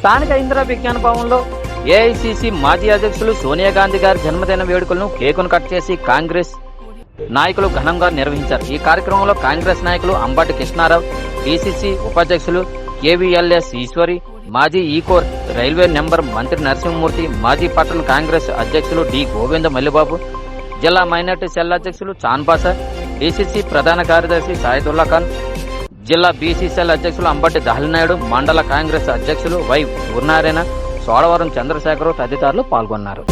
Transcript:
స్థానిక ఇందిరా విజ్ఞాన భవన్లో ఏఐసిసి మాజీ అధ్యక్షులు సోనియా గాంధీ గారి జన్మదిన వేడుకలను కేకును కట్ చేసి కాంగ్రెస్ నాయకులు ఘనంగా నిర్వహించారు. ఈ కార్యక్రమంలో కాంగ్రెస్ నాయకులు అంబటి కృష్ణారావు డిసిసి ఉపాధ్యక్షులు కేవీఎల్ఎస్ ఈశ్వరి మాజీ ఈకోర్ రైల్వే నెంబర్ మంత్రి నరసింహమూర్తి మాజీ పట్టణ కాంగ్రెస్ అధ్యక్షులు డి గోవింద మల్లిబాబు జిల్లా మైనార్టీ సెల్ అధ్యక్షులు చాన్బాసా డిసిసి ప్రధాన కార్యదర్శి సాయిదుల్లా ఖాన్ జిల్లా బీసీసీఎల్ అధ్యక్షులు అంబటి దహలినాయుడు మండల కాంగ్రెస్ అధ్యక్షులు వై ఊర్నారాయణ సోడవరం చంద్రశేఖరు తదితరులు పాల్గొన్నారు.